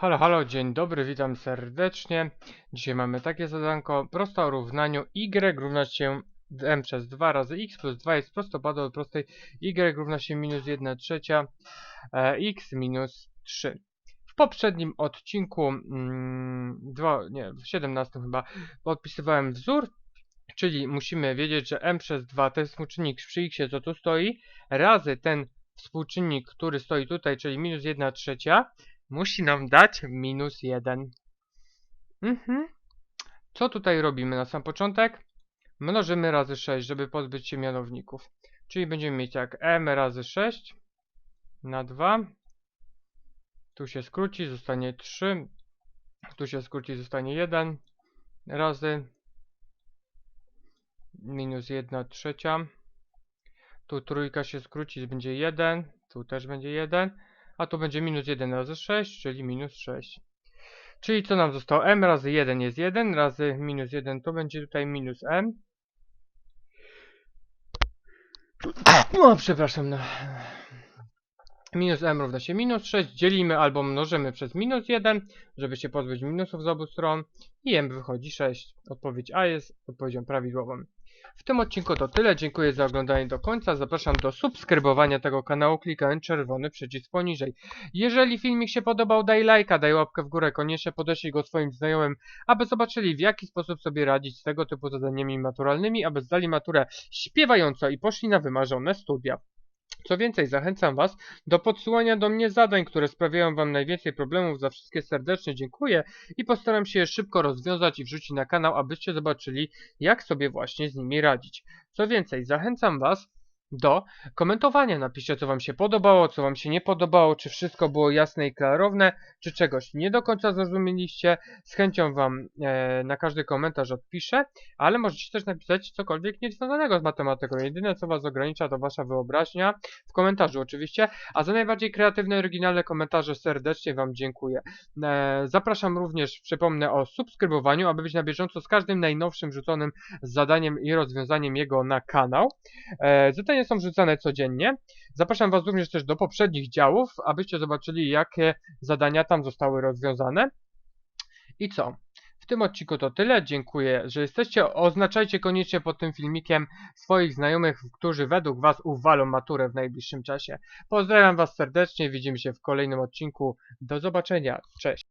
Halo, halo, dzień dobry, witam serdecznie. Dzisiaj mamy takie zadanko. Prosto o równaniu y równa się m przez 2 razy x plus 2 jest prostopadłe od prostej y równa się minus 1 trzecia e, x minus 3. W poprzednim odcinku, mm, dwa, nie, w 17 chyba, podpisywałem wzór, czyli musimy wiedzieć, że m przez 2 to jest współczynnik przy x, co tu stoi, razy ten współczynnik, który stoi tutaj, czyli minus 1 trzecia, musi nam dać minus 1. Mhm. Co tutaj robimy na sam początek? Mnożymy razy 6, żeby pozbyć się mianowników. Czyli będziemy mieć jak m razy 6 na 2. Tu się skróci, zostanie 3. Tu się skróci, zostanie 1 razy minus 1 trzecia. Tu trójka się skróci, będzie 1. Tu też będzie 1 a tu będzie minus 1 razy 6, czyli minus 6. Czyli co nam zostało? m razy 1 jest 1, razy minus 1 to będzie tutaj minus m. No, przepraszam. No. Minus m równa się minus 6, dzielimy albo mnożymy przez minus 1, żeby się pozbyć minusów z obu stron i m wychodzi 6. Odpowiedź A jest odpowiedzią prawidłową. W tym odcinku to tyle, dziękuję za oglądanie do końca, zapraszam do subskrybowania tego kanału klikając czerwony przycisk poniżej. Jeżeli filmik się podobał daj lajka, daj łapkę w górę, koniecznie podeślij go swoim znajomym, aby zobaczyli w jaki sposób sobie radzić z tego typu zadaniami maturalnymi, aby zdali maturę śpiewająco i poszli na wymarzone studia. Co więcej, zachęcam Was do podsyłania do mnie zadań, które sprawiają Wam najwięcej problemów. Za wszystkie serdecznie dziękuję i postaram się je szybko rozwiązać i wrzucić na kanał, abyście zobaczyli, jak sobie właśnie z nimi radzić. Co więcej, zachęcam Was do komentowania. Napiszcie, co Wam się podobało, co Wam się nie podobało, czy wszystko było jasne i klarowne, czy czegoś nie do końca zrozumieliście. Z chęcią Wam e, na każdy komentarz odpiszę, ale możecie też napisać cokolwiek niezwiązanego z matematyką. Jedyne, co Was ogranicza, to Wasza wyobraźnia, w komentarzu oczywiście, a za najbardziej kreatywne, oryginalne komentarze serdecznie Wam dziękuję. E, zapraszam również, przypomnę o subskrybowaniu, aby być na bieżąco z każdym najnowszym rzuconym zadaniem i rozwiązaniem jego na kanał. E, są wrzucane codziennie. Zapraszam Was również też do poprzednich działów, abyście zobaczyli, jakie zadania tam zostały rozwiązane. I co? W tym odcinku to tyle. Dziękuję, że jesteście. Oznaczajcie koniecznie pod tym filmikiem swoich znajomych, którzy według Was uwalą maturę w najbliższym czasie. Pozdrawiam Was serdecznie. Widzimy się w kolejnym odcinku. Do zobaczenia. Cześć.